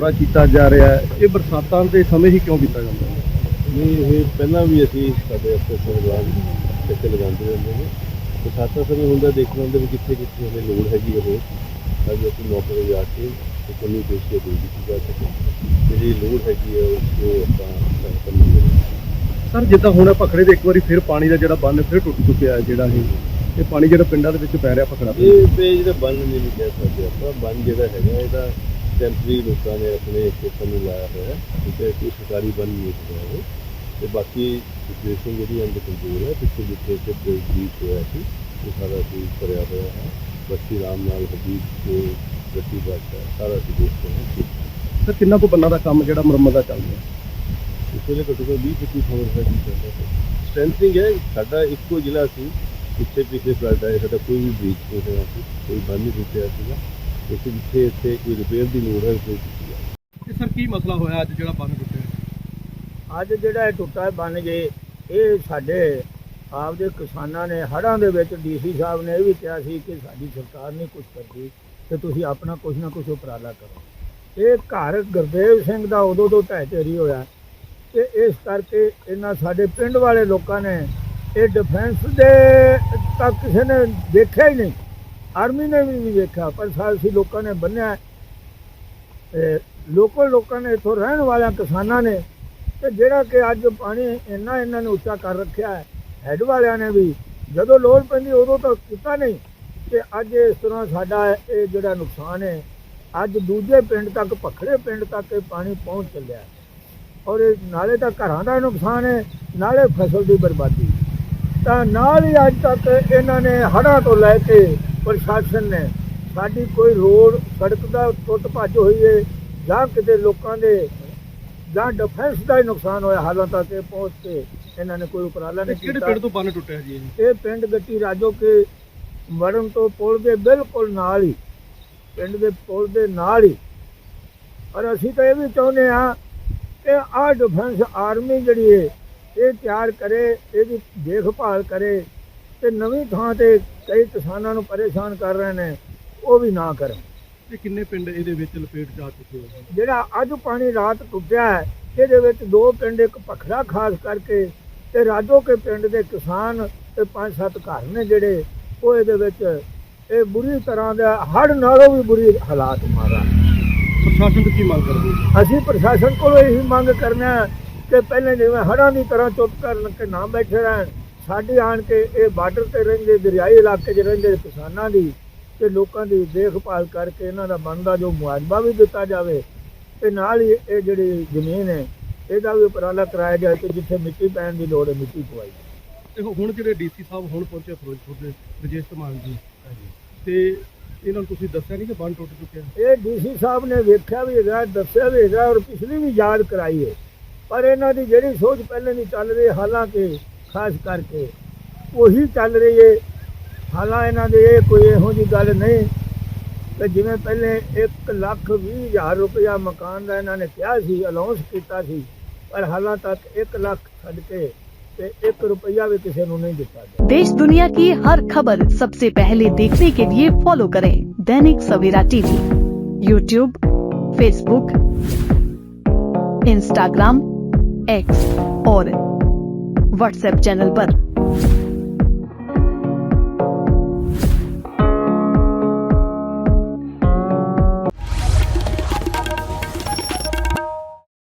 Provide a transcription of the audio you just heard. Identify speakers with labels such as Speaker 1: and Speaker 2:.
Speaker 1: ਦੁਆਰਾ ਕੀਤਾ ਜਾ ਰਿਹਾ ਹੈ। ਇਹ ਬਰਸਾਤਾਂ ਦੇ ਸਮੇਂ ਹੀ ਕਿਉਂ ਕੀਤਾ ਜਾਂਦਾ ਹੈ?
Speaker 2: ਨਹੀਂ ਇਹ ਪਹਿਲਾਂ ਵੀ ਅਸੀਂ ਸਾਡੇ ਅਫਸਰ ਸਾਹਿਬਾਨ ਚੱਕੇ ਲਗਾਉਂਦੇ ਰਹਿੰਦੇ ਨੇ। ਤੇ ਸਾਥਾ ਸਮੇਂ ਹੁੰਦਾ ਦੇਖਣਾ ਹੁੰਦਾ ਵੀ ਕਿੱਥੇ ਕਿੱਥੇ ਹਮੇ ਲੋੜ ਹੈਗੀ ਹੈ। ਹੋਰ ਤਾਂ ਜੋ ਅਸੀਂ ਮੌਕੇ ਤੇ ਜਾ ਕੇ ਤੇ ਕੋਈ ਪੇਸ਼ੀ ਦੇ ਦਿੱਤੀ ਜਾ ਸਕੇ ਜਿਹੜੀ ਲੋੜ ਹੈਗੀ ਹੈ ਉਸ ਨੂੰ ਆਪਾਂ ਕਰਨੀ ਹੈ।
Speaker 1: ਸਰ ਜਿੱਦਾਂ ਹੁਣ ਭਖੜੇ ਦੇ ਇੱਕ ਵਾਰੀ ਫਿਰ ਪਾਣੀ ਦਾ ਜਿਹੜਾ ਬੰਨ ਫਿਰ ਟੁੱਟ ਚੁੱਕਿਆ ਹੈ ਜਿਹੜਾ ਇਹ। ਇਹ ਪਾਣੀ ਜਿਹੜਾ ਪਿੰਡਾਂ ਦੇ ਵਿੱਚ ਪੈ ਰਿਹਾ ਭਖੜਾ।
Speaker 2: ਇਹ ਪੇਜ ਦਾ ਬੰਨ ਨਹੀਂ ਕਹਿ ਸਕਦੇ ਆਪਾਂ। ਬੰਨ ਜਿਹੜਾ ਹੈਗਾ ਇਹਦਾ ਟੈਂਪਰੇਰੀ ਲੋਕਾਂ ਨੇ ਆਪਣੇ ਖੇਤਾਂ ਨੂੰ ਲਾਇਆ ਹੋਇਆ ਹੈ ਠੀਕ ਹੈ ਕੋਈ ਸਰਕਾਰੀ ਬੰਨ ਨਹੀਂ ਹੈ ਇਹ ਤੇ ਬਾਕੀ ਸਿਚੁਏਸ਼ਨ ਜਿਹੜੀ ਅੰਦਰ ਕੰਟਰੋਲ ਹੈ ਪਿੱਛੇ ਜਿੱਥੇ ਜਿੱਥੇ ਬੀਚ ਹੋਇਆ ਸੀ ਉਹ ਸਾਰਾ ਸੀ ਭਰਿਆ ਹੋਇਆ ਹੈ। ਬੱਤੀ ਰਾਮ ਨਾਲ ਹਬੀਬ ਤੇ ਗੱਤੀ ਬਾਟਾ ਸਾਰਾ ਸੀ ਦੇਖਦੇ ਹਾਂ।
Speaker 1: ਸਰ ਕਿੰਨਾ ਕੁ ਬੰਨਾਂ ਦਾ ਕੰਮ ਜਿਹੜਾ ਮੁਰੰਮਤ ਦਾ ਚੱਲ ਰਿਹਾ?
Speaker 2: ਇਸ ਵੇਲੇ ਘੱਟੋ ਘੱਟ 20 25 ਖਬਰ ਹੈ ਜੀ ਚੱਲਦਾ ਸਟ੍ਰੈਂਥਿੰਗ ਹੈ ਸਾਡਾ ਇੱਕੋ ਜ਼ਿਲ੍ਹਾ ਸੀ ਪਿੱਛੇ ਪਿਛਲੇ ਫਲੱਡ ਆਏ ਸਾਡਾ ਕੋਈ ਵੀ ਬ੍ਰੀਚ ਨਹੀਂ ਹੋਇਆ ਸੀ ਕੋਈ ਬੰਨ ਨਹੀਂ ਟੁੱਟਿਆ ਸੀਗਾ। ਇਸ ਜਿੱਥੇ ਇੱਥੇ ਕੋਈ ਰਿਪੇਅਰ ਦੀ ਲੋੜ ਹੈ ਕੋਈ ਕੀਤੀ ਜਾਵੇ।
Speaker 1: ਇਹ ਸਰ ਕੀ ਮਸਲਾ ਹੋਇਆ ਅੱਜ ਜਿਹੜਾ ਬੰਨ ਟੁੱਟਿਆ?
Speaker 3: ਅੱਜ ਜਿਹੜਾ ਇਹ ਟੁੱਟਾ ਬਣ ਜੇ ਇਹ ਸਾਡੇ ਆਪਦੇ ਕਿਸਾਨਾਂ ਨੇ ਹੜ੍ਹਾਂ ਦੇ ਵਿੱਚ ਡੀਸੀ ਸਾਹਿਬ ਨੇ ਇਹ ਵੀ ਕਿਹਾ ਸੀ ਕਿ ਸਾਡੀ ਸਰਕਾਰ ਨਹੀਂ ਕੁਝ ਕਰਦੀ ਤੇ ਤੁਸੀਂ ਆਪਣਾ ਕੁਝ ਨਾ ਕੁਝ ਉਪਰਾਲਾ ਕਰੋ। ਇਹ ਘਰ ਗੁਰਦੇਵ ਸਿੰਘ ਦਾ ਉਦੋਂ ਤੋਂ ਢਹਿ ਢੇਰੀ ਹੋਇਆ ਤੇ ਇਸ ਕਰਕੇ ਇਹਨਾਂ ਸਾਡੇ ਪਿੰਡ ਵਾਲੇ ਲੋਕਾਂ ਨੇ ਇਹ ਡਿਫੈਂਸ ਦੇ ਤੱਕ ਕਿਸੇ ਨੇ ਦੇਖਿਆ ਹੀ ਨਹੀਂ। ਆਰਮੀ ਨੇ ਵੀ ਨਹੀਂ ਵੇਖਿਆ, ਪਰ ਸਾਡੀ ਲੋਕਾਂ ਨੇ ਬੰਨਿਆ ਤੇ ਲੋਕਲ ਲੋਕਾਂ ਨੇ ਇੱਥੋਂ ਰਹਿਣ ਵਾਲਿਆਂ ਕਿਸਾਨਾਂ ਨੇ ਤੇ ਜਿਹੜਾ ਕਿ ਅੱਜ ਪਾਣੀ ਇੰਨਾ ਇਹਨਾਂ ਨੇ ਉੱਚਾ ਕਰ ਰੱਖਿਆ ਹੈ ਹੈੱਡ ਵਾਲਿਆਂ ਨੇ ਵੀ, ਜਦੋਂ ਲੋੜ ਪੈਂਦੀ ਉਦੋਂ ਤਾਂ ਕੀਤਾ ਨਹੀਂ। ਤੇ ਅੱਜ ਇਸ ਤਰ੍ਹਾਂ ਸਾਡਾ ਇਹ ਜਿਹੜਾ ਨੁਕਸਾਨ ਹੈ, ਅੱਜ ਦੂਜੇ ਪਿੰਡ ਤੱਕ, ਭਖੜੇ ਪਿੰਡ ਤੱਕ ਇਹ ਪਾਣੀ ਪਹੁੰਚ ਚੱਲਿਆ ਔਰ ਇਹ ਨਾਲੇ ਤਾਂ ਘਰਾਂ ਦਾ ਨੁਕਸਾਨ ਹੈ, ਨਾਲੇ ਫਸਲ ਦੀ ਬਰਬਾਦੀ। ਤਾਂ ਨਾਲ ਹੀ ਅੱਜ ਤੱਕ ਇਹਨਾਂ ਨੇ ਹੜ੍ਹਾਂ ਤੋਂ ਲੈ ਕੇ ਪ੍ਰਸ਼ਾਸਨ ਨੇ ਸਾਡੀ ਕੋਈ ਰੋਡ ਸੜਕ ਦਾ ਟੁੱਟ ਭੱਜ ਹੋਈ ਹੈ ਜਾਂ ਕਿਤੇ ਲੋਕਾਂ ਦੇ ਜਾਂ ਡਿਫੈਂਸ ਦਾ ਹੀ ਨੁਕਸਾਨ ਹੋਇਆ ਹਾਲਾਂ ਤੱਕ ਇਹ ਪਹੁੰਚ ਕੇ ਇਹਨਾਂ ਨੇ ਕੋਈ ਉਪਰਾਲਾ ਨਹੀਂ
Speaker 1: ਕਿਹੜੇ
Speaker 3: ਕੀਤਾ।
Speaker 1: ਪਿੰਡ ਤੋਂ ਬੰਨ ਟੁੱਟਿਆ ਜੀ ਇਹ?
Speaker 3: ਪਿੰਡ ਗੱਟੀ ਰਾਜੋ ਕੇ ਮਰਨ ਤੋਂ ਪੁਲ ਦੇ ਬਿਲਕੁਲ ਨਾਲ ਹੀ ਪਿੰਡ ਦੇ ਪੁਲ ਦੇ ਨਾਲ ਹੀ। ਪਰ ਅਸੀਂ ਤਾਂ ਇਹ ਵੀ ਚਾਹੁੰਦੇ ਆ ਕਿ ਆਹ ਡਿਫੈਂਸ ਆਰਮੀ ਜਿਹੜੀ ਹੈ ਇਹ ਤਿਆਰ ਕਰੇ ਇਹਦੀ ਦੇਖਭਾਲ ਕਰੇ। ਤੇ ਨਵੀਂ ਥਾਂ ਤੇ ਕਈ ਕਿਸਾਨਾਂ ਨੂੰ ਪਰੇਸ਼ਾਨ ਕਰ ਰਹੇ ਨੇ ਉਹ ਵੀ ਨਾ ਕਰਨ।
Speaker 1: ਤੇ ਕਿੰਨੇ ਪਿੰਡ ਇਹਦੇ ਵਿੱਚ ਲਪੇਟ ਜਾ ਚੁੱਕੇ ਹੋ
Speaker 3: ਜਿਹੜਾ ਅੱਜ ਪਾਣੀ ਰਾਤ ਟੁੱਟਿਆ ਹੈ ਇਹਦੇ ਵਿੱਚ ਦੋ ਪਿੰਡ ਇੱਕ ਪਖੜਾ ਖਾਸ ਕਰਕੇ ਤੇ ਰਾਜੋ ਕੇ ਪਿੰਡ ਦੇ ਕਿਸਾਨ ਤੇ ਪੰਜ ਸੱਤ ਘਰ ਨੇ ਜਿਹੜੇ ਉਹ ਇਹਦੇ ਵਿੱਚ ਇਹ ਬੁਰੀ ਤਰ੍ਹਾਂ ਦਾ ਹੜ ਨਾਲੋਂ ਵੀ ਬੁਰੀ ਹਾਲਾਤ ਮਾਰਾ।
Speaker 1: ਪ੍ਰਸ਼ਾਸਨ ਤੋਂ ਕੀ ਮੰਗ ਕਰਦੇ?
Speaker 3: ਅਸੀਂ ਪ੍ਰਸ਼ਾਸਨ ਕੋਲੋਂ ਇਹੀ ਮੰਗ ਕਰਨਾ ਕਿ ਪਹਿਲੇ ਜਿਵੇਂ ਹੜ੍ਹਾਂ ਦੀ ਤਰ੍ਹਾਂ ਚੁੱਪ ਕਰਨ ਕੇ ਨਾ ਬੈਠੇ ਰਹਿਣ ਸਾਡੀ ਆਣ ਕੇ ਇਹ ਬਾਰਡਰ ਤੇ ਰਹਿੰਦੇ ਦਰਿਆਈ ਇਲਾਕੇ 'ਚ ਰਹਿੰਦੇ ਕਿਸਾਨਾਂ ਦੀ ਤੇ ਲੋਕਾਂ ਦੀ ਦੇਖਭਾਲ ਕਰਕੇ ਇਹਨਾਂ ਦਾ ਬਣਦਾ ਜੋ ਮੁਆਵਜ਼ਾ ਵੀ ਦਿੱਤਾ ਜਾਵੇ ਤੇ ਨਾਲ ਹੀ ਇਹ ਜਿਹੜੀ ਜ਼ਮੀਨ ਹੈ ਇਹਦਾ ਵੀ ਉਪਰਾਲਾ ਕਰਾਇਆ ਜਾਏ ਕਿ ਜਿੱਥੇ ਮਿੱਟੀ ਪੈਣ ਦੀ ਲੋੜ ਹੈ ਮਿੱਟੀ ਪਵਾਈ।
Speaker 1: ਦੇਖੋ ਹੁਣ ਜਿਹੜੇ ਡੀਸੀ ਸਾਹਿਬ ਹੁਣ ਪਹੁੰਚੇ ਫਿਰੋਜ਼ਪੁਰ ਦੇ ਰਜੇਸ਼ ਧਮਾਨ ਜੀ। ਤੇ ਇਹਨਾਂ ਨੂੰ ਤੁਸੀਂ ਦੱਸਿਆ ਨਹੀਂ ਕਿ ਬੰਨ ਟੁੱਟ ਚੁੱਕਿਆ?
Speaker 3: ਇਹ ਡੀਸੀ ਸਾਹਿਬ ਨੇ ਵੇਖਿਆ ਵੀ ਹੈਗਾ ਦੱਸਿਆ ਵੀ ਹੈਗਾ ਔਰ ਪਿਛਲੀ ਵੀ ਯਾਦ ਕਰਾਈ ਹੈ। ਪਰ ਇਹਨਾਂ ਦੀ ਜਿਹੜੀ ਸੋਚ ਪਹਿਲੇ ਨਹੀਂ ਚੱਲ ਰਹੀ ਹਾਲਾਂਕਿ ਖਾਸ ਕਰਕੇ ਉਹੀ ਚੱਲ ਰਹੀ ਹੈ ਹਾਲਾਂ ਇਹਨਾਂ ਦੇ ਇਹ ਕੋਈ ਇਹੋ ਜੀ ਗੱਲ ਨਹੀਂ ਕਿ ਜਿਵੇਂ ਪਹਿਲੇ 1 ਲੱਖ 20 ਹਜ਼ਾਰ ਰੁਪਇਆ ਮਕਾਨ ਦਾ ਇਹਨਾਂ ਨੇ ਕਿਹਾ ਸੀ ਅਨਾਉਂਸ ਕੀਤਾ ਸੀ ਪਰ ਹਾਲਾਂ ਤੱਕ 1 ਲੱਖ ਛੱਡ ਕੇ ਤੇ 1 ਰੁਪਇਆ ਵੀ ਕਿਸੇ ਨੂੰ ਨਹੀਂ ਦਿੱਤਾ ਗਿਆ
Speaker 4: देश दुनिया की हर खबर सबसे पहले देखने के लिए फॉलो करें Dainik Savera TV YouTube Facebook Instagram X और व्हाट्सएप चैनल पर।